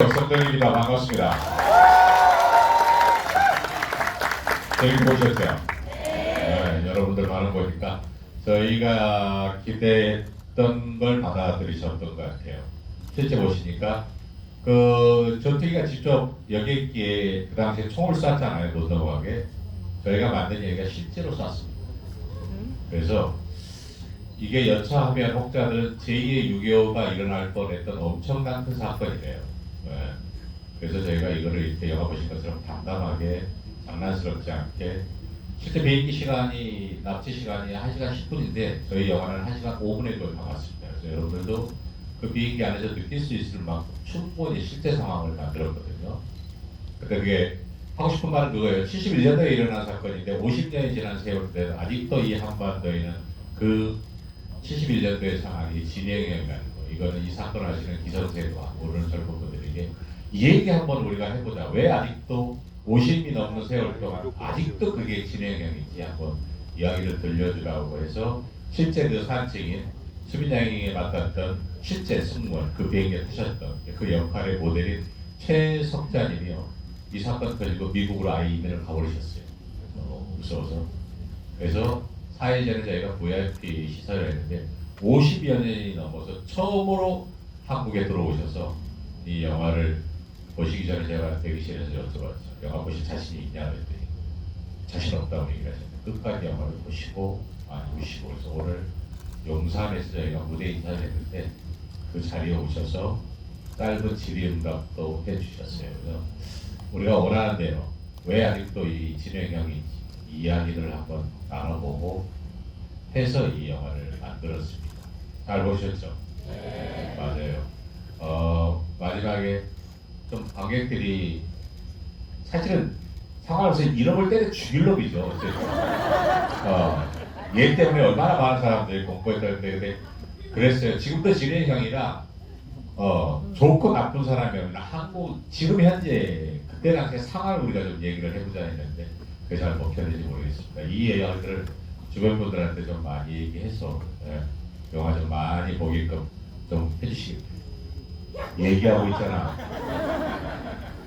성동입니다. 반갑습니다. 재밌게 보셨어요? 네, 여러분들 많은 보니까 저희가 기대했던 걸 받아들이셨던 것 같아요. 실제 보시니까 그 전투기가 직접 여객기에 그 당시에 총을 쐈잖아요. 못 넘어가게. 저희가 만든 얘기가 실제로 쐈습니다. 그래서 이게 여차하면 혹자는 제2의 6.25가 일어날 뻔했던 엄청난 큰 사건이래요. 네. 그래서 저희가 이거를 이렇게 영화 보신 것처럼 담담하게 장난스럽지 않게 실제 비행기 시간이 납치 시간이 1시간 10분인데 저희 영화는 1시간 5분에 그걸 담았습니다. 그래서 여러분들도 그 비행기 안에서 느낄 수 있을 만큼 충분히 실제 상황을 만들었거든요. 근데 그게 하고 싶은 말은 그거예요. 71년도에 일어난 사건인데 50년이 지난 세월 때 아직도 이 한반도에는 그 71년도의 상황이 진행해 가는 거. 이거는 이 사건 아시는 기성세대와 모르는 젊은 분들 에게 이 얘기 한번 우리가 해보자. 왜 아직도 50이 넘는 세월 동안 아직도 그게 진행형인지 한번 이야기를 들려주라고 해서 실제 그 산증인 수민양에게 맡았던 실제 승무원 그 비행기에 타셨던 그 역할의 모델인 최석자님이요. 이 사건 터지고 미국으로 아예 이민을 가버리셨어요. 너무 무서워서. 그래서 사회전에 저희가 VIP 시설을 했는데 50여 년이 넘어서 처음으로 한국에 들어오셔서 이 영화를 보시기 전에 제가 대기실에서 여쭤봤죠. 영화 보실 자신이 있냐 그랬더니 자신 없다고 얘기를 하셨는데 끝까지 영화를 보시고 많이 보시고 그래서 오늘 용산에서 저희가 무대 인사를 했는데 그 자리에 오셔서 짧은 질의응답도 해주셨어요. 그래서 우리가 원하는 대로 왜 아직도 이 진행형인지 이 이야기를 한번 나눠보고 해서 이 영화를 만들었습니다. 잘 보셨죠? 네. 맞아요. 어, 마지막에 좀 관객들이 사실은 상황에서 이름을 때려 죽일 놈이죠. 어, 얘 때문에 얼마나 많은 사람들이 공포했다는데 근데 그랬어요. 지금도 진행형이라 어, 좋고 나쁜 사람이 아니라 한국 지금 현재 그때 당시의 상황을 우리가 좀 얘기를 해보자 했는데 그게 잘 먹혔는지 모르겠습니다. 이 이야기들을 주변 분들한테 좀 많이 얘기해서 예, 영화 좀 많이 보게끔 좀 해주시기 얘기하고 있잖아.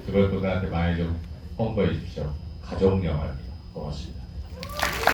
주변 분들한테 많이 좀 홍보해 주십시오. 가족 영화입니다. 고맙습니다.